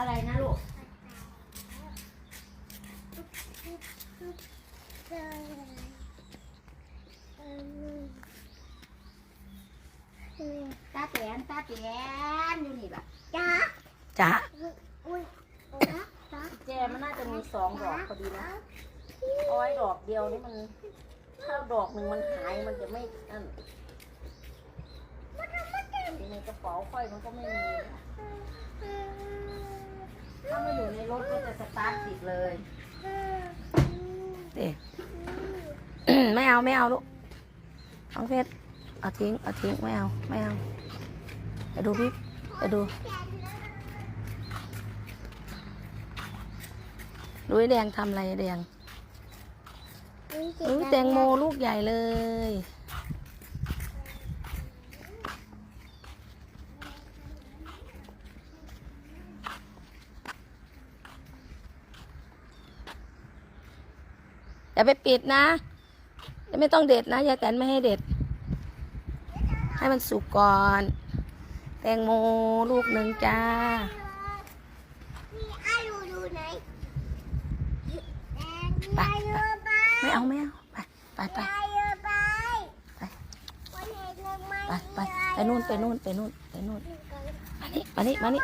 อะไรนะลูกตาแตนตาแตนอยู่นี่แบบจ้าจ้าแจมันน่าจะมีสองดอกพอดีนะเอาไว้ดอกเดียวนี่มัน ถ้าดอกหนึ่งมันหายมันจะไม่นั่นในกระเป๋าค่อยมันก็ไม่มีนะถ้ามาอยู่ในรถก็จะสตาร์ทติด เลยเด็ไม่เอาไม่เอาลูกน้องเพชรเอาทิ้งเอาทิ้งไม่เอาไม่เอาไปดูพี่ไปดูดูไอ้แดงทำอะไรไอ้แดงอุ้ยแตงโมลูกใหญ่เลย อย่าไปปิดนะยังไม่ต้องเด็ดนะยายแตนไม่ให้เด็ด ให้มันสุกก่อน แตงโมลูกหนึ่งจ้าไปไปไม่เอาไม่เอาไปไปไปไปไปไปนู่นไปนู่นไปนู่นไปนู่นมานี่มานี่มานี่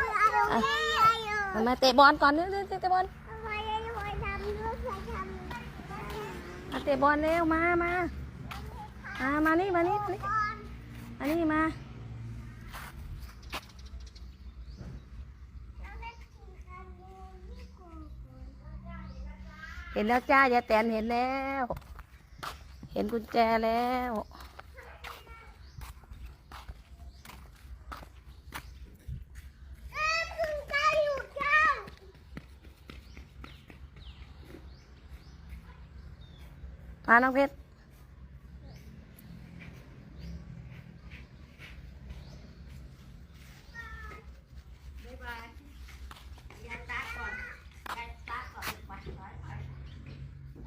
มามาเตะบอลก่อนเร็วเร็วเตะบอลมา เตะบอลเร็วมามามามานี่มานี่มานี่มานี่มาเห็นแล้วจ้ายายแตนเห็นแล้ว เห็นกุญแจแล้ว มาน้องเพชร บ๊ายบายยายตาก่อนยายตาก่อนไปไปไป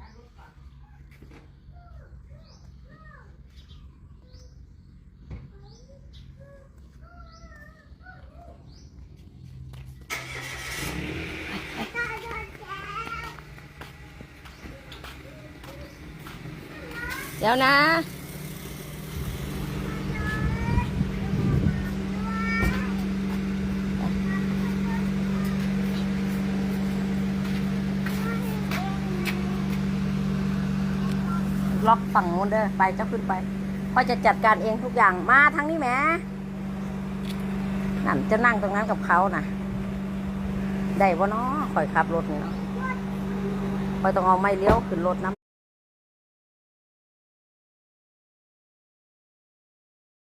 ตารถก่อน เดี๋ยวนะล็อกฝั่งโน้นเด้อไปเจ้าขึ้นไปพ่อจะจัดการเองทุกอย่างมาทางนี้แหมนั่นจะนั่งตรงนั้นกับเขานะได้บ่เนาะคอยขับรถนี่เนาะคอยต้องเอาไม้เลี้ยวขึ้นรถน้ำ